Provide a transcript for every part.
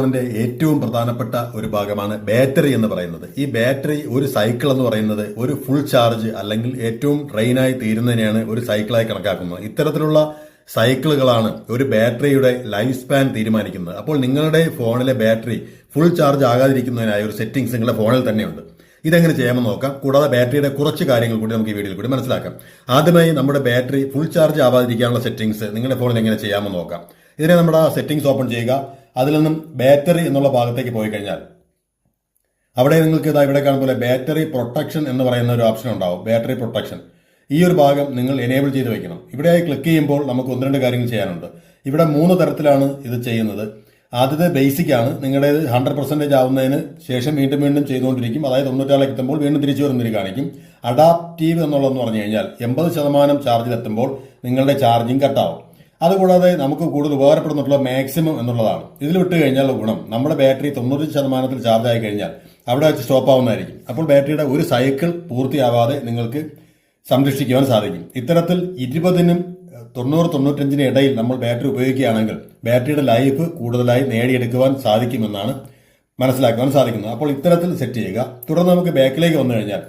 ഫോണിന്റെ ഏറ്റവും പ്രധാനപ്പെട്ട ഒരു ഭാഗമാണ് ബാറ്ററി എന്ന് പറയുന്നത്. ഈ ബാറ്ററി ഒരു സൈക്കിൾ എന്ന് പറയുന്നത് ഒരു ഫുൾ ചാർജ് അല്ലെങ്കിൽ ഏറ്റവും ഡ്രെയിനായി തീരുന്നതിനെയാണ് ഒരു സൈക്കിളായി കണക്കാക്കുന്നത്. ഇത്തരത്തിലുള്ള സൈക്കിളുകളാണ് ഒരു ബാറ്ററിയുടെ ലൈഫ് സ്പാൻ തീരുമാനിക്കുന്നത്. അപ്പോൾ നിങ്ങളുടെ ഫോണിലെ ബാറ്ററി ഫുൾ ചാർജ് ആകാതിരിക്കുന്നതിനായ ഒരു സെറ്റിംഗ്സ് നിങ്ങളുടെ ഫോണിൽ തന്നെയുണ്ട്. ഇതെങ്ങനെ ചെയ്യാമെന്ന് നോക്കാം. കൂടാതെ ബാറ്ററിയുടെ കുറച്ച് കാര്യങ്ങൾ കൂടി നമുക്ക് ഈ വീഡിയോയിൽ കൂടി മനസ്സിലാക്കാം. ആദ്യമായി നമ്മുടെ ബാറ്ററി ഫുൾ ചാർജ് ആവാതിരിക്കാനുള്ള സെറ്റിംഗ്സ് നിങ്ങളുടെ ഫോണിൽ എങ്ങനെ ചെയ്യാമെന്ന് നോക്കാം. ഇതിനെ നമ്മുടെ സെറ്റിംഗ്സ് ഓപ്പൺ ചെയ്യുക. അതിൽ നിന്നും ബാറ്ററി എന്നുള്ള ഭാഗത്തേക്ക് പോയി കഴിഞ്ഞാൽ അവിടെ നിങ്ങൾക്ക് ഇതാ ഇവിടെ കാണുന്ന പോലെ ബാറ്ററി പ്രൊട്ടക്ഷൻ എന്ന് പറയുന്ന ഒരു ഓപ്ഷൻ ഉണ്ടാവും ബാറ്ററി പ്രൊട്ടക്ഷൻ. ഈ ഒരു ഭാഗം നിങ്ങൾ എനേബിൾ ചെയ്ത് വെക്കണം. ഇവിടെ ക്ലിക്ക് ചെയ്യുമ്പോൾ നമുക്ക് ഒന്ന് രണ്ട് കാര്യങ്ങൾ ചെയ്യാനുണ്ട്. ഇവിടെ മൂന്ന് തരത്തിലാണ് ഇത് ചെയ്യുന്നത്. ആദ്യത്തെ ബേസിക് ആണ്. നിങ്ങളുടെ ഹൺഡ്രഡ് പെർസെന്റേജ് ആവുന്നതിന് ശേഷം വീണ്ടും വീണ്ടും ചെയ്തുകൊണ്ടിരിക്കും. അതായത് തൊണ്ണൂറ്റാളിൽ എത്തുമ്പോൾ വീണ്ടും തിരിച്ചു വരുന്നതിന് കാണിക്കും. അഡാപ്റ്റീവ് എന്നുള്ളതെന്ന് പറഞ്ഞു കഴിഞ്ഞാൽ എൺപത് ശതമാനം ചാർജിലെത്തുമ്പോൾ നിങ്ങളുടെ ചാർജിങ് കട്ടാവും അതുകൂടാതെ നമുക്ക് കൂടുതൽ ഉപകാരപ്പെടുന്നിട്ടുള്ള മാക്സിമം എന്നുള്ളതാണ്. ഇതിൽ വിട്ട് കഴിഞ്ഞാൽ ഗുണം. നമ്മുടെ ബാറ്ററി തൊണ്ണൂറ് ശതമാനത്തിൽ ചാർജ് ആയി കഴിഞ്ഞാൽ അവിടെ വെച്ച് സ്റ്റോപ്പ് ആവുന്നതായിരിക്കും. അപ്പോൾ ബാറ്ററിയുടെ ഒരു സൈക്കിൾ പൂർത്തിയാവാതെ നിങ്ങൾക്ക് സംരക്ഷിക്കുവാൻ സാധിക്കും. ഇത്തരത്തിൽ ഇരുപതിനും തൊണ്ണൂറ് തൊണ്ണൂറ്റഞ്ചിന് ഇടയിൽ നമ്മൾ ബാറ്ററി ഉപയോഗിക്കുകയാണെങ്കിൽ ബാറ്ററിയുടെ ലൈഫ് കൂടുതലായി നേടിയെടുക്കുവാൻ സാധിക്കുമെന്നാണ് മനസ്സിലാക്കുവാൻ സാധിക്കുന്നത്. അപ്പോൾ ഇത്തരത്തിൽ സെറ്റ് ചെയ്യുക. തുടർന്ന് നമുക്ക് ബാക്കിലേക്ക് വന്നു കഴിഞ്ഞാൽ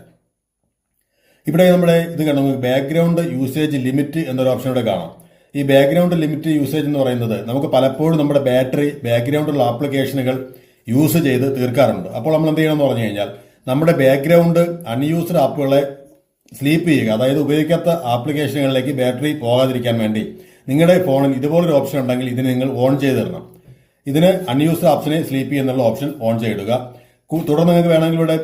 ഇവിടെ നമ്മുടെ ഇത് കാണാം നമുക്ക് ബാക്ക്ഗ്രൗണ്ട് യൂസേജ് ലിമിറ്റ് എന്നൊരു ഓപ്ഷൻ ഇവിടെ കാണാം. ഈ ബാക്ക്ഗ്രൗണ്ട് ലിമിറ്റ് യൂസേജ് എന്ന് പറയുന്നത് നമുക്ക് പലപ്പോഴും നമ്മുടെ ബാറ്ററി ബാക്ക്ഗ്രൗണ്ടുള്ള ആപ്ലിക്കേഷനുകൾ യൂസ് ചെയ്ത് തീർക്കാറുണ്ട്. അപ്പോൾ നമ്മൾ എന്ത് ചെയ്യണമെന്ന് പറഞ്ഞു കഴിഞ്ഞാൽ നമ്മുടെ ബാക്ക്ഗ്രൗണ്ട് അൺയൂസ്ഡ് ആപ്പുകളെ സ്ലീപ്പ് ചെയ്യുക അതായത് ഉപയോഗിക്കാത്ത ആപ്ലിക്കേഷനുകളിലേക്ക് ബാറ്ററി പോകാതിരിക്കാൻ വേണ്ടി നിങ്ങളുടെ ഫോണിൽ ഇതുപോലൊരു ഓപ്ഷൻ ഉണ്ടെങ്കിൽ ഇതിന് നിങ്ങൾ ഓൺ ചെയ്ത് തരണം ഇതിന് അൺയൂസ്ഡ് ആപ്സിനെ സ്ലീപ്പ് ചെയ്യുന്നുള്ള ഓപ്ഷൻ ഓൺ ചെയ്തിടുക തുടർന്ന് നിങ്ങൾക്ക് വേണമെങ്കിൽ ഇവിടെ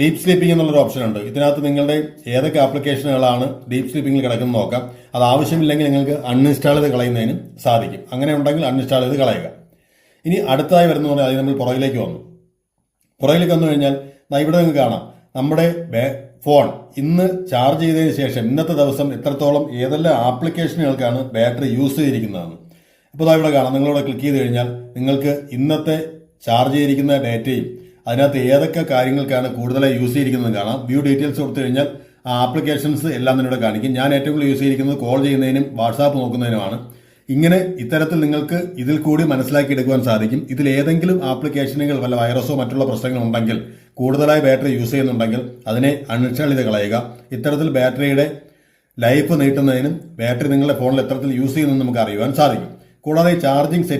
ഡീപ് സ്ലീപ്പിംഗ് എന്നുള്ളൊരു ഓപ്ഷൻ ഉണ്ട്. ഇതിനകത്ത് നിങ്ങളുടെ ഏതൊക്കെ ആപ്ലിക്കേഷനുകളാണ് ഡീപ് സ്ലീപ്പിംഗിൽ കിടക്കുന്നത് നോക്കാം. അത് ആവശ്യമില്ലെങ്കിൽ നിങ്ങൾക്ക് അൺഇൻസ്റ്റാൾ ചെയ്ത് കളയുന്നതിനും സാധിക്കും. അങ്ങനെ ഉണ്ടെങ്കിൽ അൺഇൻസ്റ്റാൾ ചെയ്ത് കളയുക. ഇനി അടുത്തതായി വരുന്ന പറഞ്ഞാൽ അതിന് നമ്മൾ പുറകിലേക്ക് വന്നു. പുറകിലേക്ക് വന്നു കഴിഞ്ഞാൽ ഇവിടെ നിങ്ങൾക്ക് കാണാം. നമ്മുടെ ഫോൺ ഇന്ന് ചാർജ് ചെയ്തതിന് ശേഷം ഇന്നത്തെ ദിവസം എത്രത്തോളം ഏതെല്ലാം ആപ്ലിക്കേഷനുകൾക്കാണ് ബാറ്ററി യൂസ് ചെയ്തിരിക്കുന്നതെന്ന്. ഇപ്പോൾ ദാ ഇവിടെ കാണാം. നിങ്ങളിവിടെ ക്ലിക്ക് ചെയ്ത് കഴിഞ്ഞാൽ നിങ്ങൾക്ക് ഇന്നത്തെ ചാർജ് ചെയ്തിരിക്കുന്ന ഡേറ്റയും അതിനകത്ത് ഏതൊക്കെ കാര്യങ്ങൾക്കാണ് കൂടുതലായി യൂസ് ചെയ്തിരിക്കുന്നത് കാണാം. വ്യൂ ഡീറ്റെയിൽസ് കൊടുത്തു കഴിഞ്ഞാൽ ആ ആപ്ലിക്കേഷൻസ് എല്ലാം നിന്നോട് കാണിക്കും. ഞാൻ ഏറ്റവും കൂടുതൽ യൂസ് ചെയ്തിരിക്കുന്നത് കോൾ ചെയ്യുന്നതിനും വാട്സാപ്പ് നോക്കുന്നതിനുമാണ്. ഇങ്ങനെ ഇത്തരത്തിൽ നിങ്ങൾക്ക് ഇതിൽ കൂടി മനസ്സിലാക്കി എടുക്കുവാൻ സാധിക്കും. ഇതിൽ ഏതെങ്കിലും ആപ്ലിക്കേഷനുകൾ വല്ല വൈറസോ മറ്റുള്ള പ്രശ്നങ്ങളുണ്ടെങ്കിൽ കൂടുതലായി ബാറ്ററി യൂസ് ചെയ്യുന്നുണ്ടെങ്കിൽ അതിനെ അൺഇൻസ്റ്റാൾ ചെയ്ത് കളയുക. ഇത്തരത്തിൽ ബാറ്ററിയുടെ ലൈഫ് നീട്ടുന്നതിനും ബാറ്ററി നിങ്ങളുടെ ഫോണിൽ എത്രത്തിൽ യൂസ് ചെയ്യുന്നതെന്ന് നമുക്ക് അറിയുവാൻ സാധിക്കും. കൂടാതെ ചാർജിംഗ്